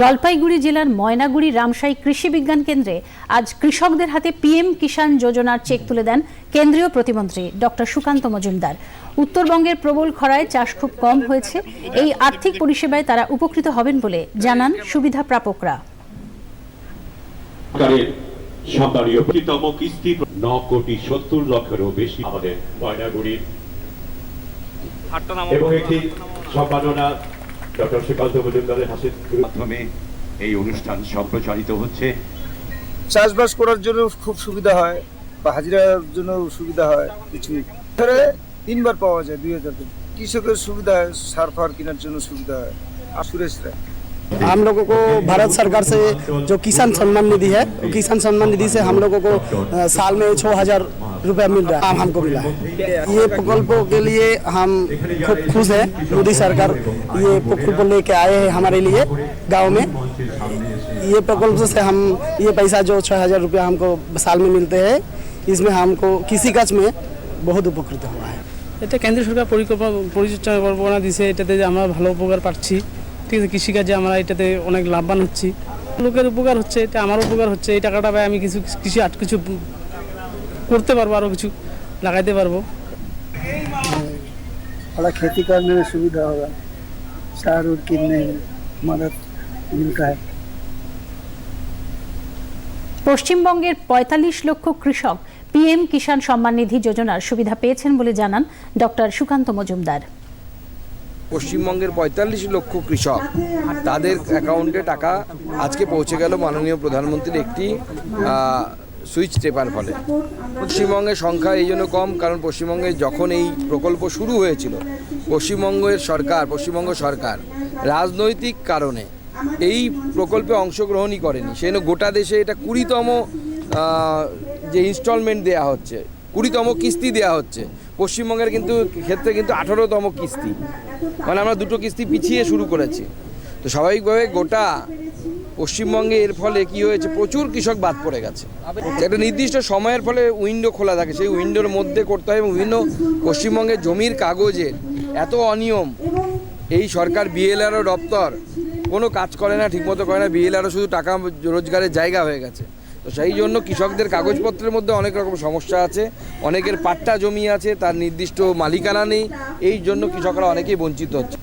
জলপাইগুড়ি জেলার ময়নাগুড়ি রামসাই কৃষি বিজ্ঞান কেন্দ্রে আজ কৃষকদের হাতে পিএম কিষাণ যোজনার চেক তুলে দেন কেন্দ্রীয় প্রতিমন্ত্রী ডক্টর সুকান্ত মজুমদার। উত্তরবঙ্গের প্রবল খরায় চাষ খুব কম হয়েছে। এই আর্থিক পরিষেবায় তারা উপকৃত হবেন বলে জানান সুবিধা প্রাপকরা। সরকারের সম্মানীয় তম কিস্তি ন কোটি সত্তর লক্ষেরও বেশি আমাদের ময়নাগুড়ির। এবং একটি সম্মাননা ডক্টর শ্রীকান্ত মজুমদারের হাসির মাধ্যমে এই অনুষ্ঠান সম্প্রচারিত হচ্ছে। চাষবাস করার জন্য খুব সুবিধা হয় বা হাজিরার জন্য সুবিধা হয় কিছু। ধরে তিনবার পাওয়া যায় দুই হাজার কৃষকের সুবিধা হয় সার ফার কেনার জন্য সুবিধা হয়। আর সুরেশ রায় हम लोगों को भारत सरकार से जो किसान सम्मान निधि है वो किसान सम्मान निधि से हम लोगों को अ, साल में छः हजार रुपया मिल रहा है हमको मिला है ये प्रकल्पों के लिए हम खूब खुश हैं मोदी सरकार ये प्रकल्प लेके आए हैं हमारे लिए गांव में ये प्रकल्प से हम ये पैसा जो छः हजार रुपया हमको साल में मिलते हैं इसमें हमको किसी काज में बहुत उपकृत हुआ है এটা কেন্দ্র সরকার পরিকল্পনা পরিকল্পনা দিছে এটাতে যে আমরা ভালো উপকার পাচ্ছি ঠিক আছে কৃষিকাজে আমরা এটাতে অনেক লাভবান হচ্ছি লোকের উপকার হচ্ছে এটা আমার উপকার হচ্ছে এই টাকাটা পাই আমি কিছু কৃষি আট কিছু করতে পারবো আরও কিছু লাগাইতে পারবো थोड़ा खेती करने में सुविधा होगा सार उर किनने में मदद मिलता है পশ্চিমবঙ্গের পঁয়তাল্লিশ লক্ষ কৃষক পিএম কিষাণ সম্মান নিধি যোজনার সুবিধা পেয়েছেন বলে জানান ডক্টর সুকান্ত মজুমদার পশ্চিমবঙ্গের পঁয়তাল্লিশ লক্ষ কৃষক। তাদের অ্যাকাউন্টে টাকা আজকে পৌঁছে গেল মাননীয় প্রধানমন্ত্রীর একটি সুইচ টেপার ফলে। পশ্চিমবঙ্গের সংখ্যা এই জন্য কম, কারণ পশ্চিমবঙ্গে যখন এই প্রকল্প শুরু হয়েছিল, পশ্চিমবঙ্গের সরকার, পশ্চিমবঙ্গ সরকার রাজনৈতিক কারণে এই প্রকল্পে অংশগ্রহণই করেনি। সেই গোটা দেশে এটা কুড়িতম যে ইনস্টলমেন্ট দেয়া হচ্ছে কুড়িতম কিস্তি দেওয়া হচ্ছে। পশ্চিমবঙ্গের কিন্তু ক্ষেত্রে কিন্তু আঠারোতম কিস্তি। মানে আমরা দুটো কিস্তি পিছিয়ে শুরু করেছি। তো স্বাভাবিকভাবে গোটা পশ্চিমবঙ্গে এর ফলে কি হয়েছে, প্রচুর কৃষক বাদ পড়ে গেছে। একটা নির্দিষ্ট সময়ের ফলে উইন্ডো খোলা থাকে, সেই উইন্ডোর মধ্যে করতে হয় এবং বিভিন্ন পশ্চিমবঙ্গের জমির কাগজের এত অনিয়ম। এই সরকার বিএলআরও দপ্তর কোনো কাজ করে না, ঠিকমতো করে না। বিএলআরও শুধু টাকা রোজগারের জায়গা হয়ে গেছে। তো সেই জন্য কৃষকদের কাগজপত্রের মধ্যে অনেক রকম সমস্যা আছে। অনেকের পাট্টা জমি আছে, তার নির্দিষ্ট মালিকানা নেই। এই জন্য কৃষকরা অনেকেই বঞ্চিত হচ্ছে।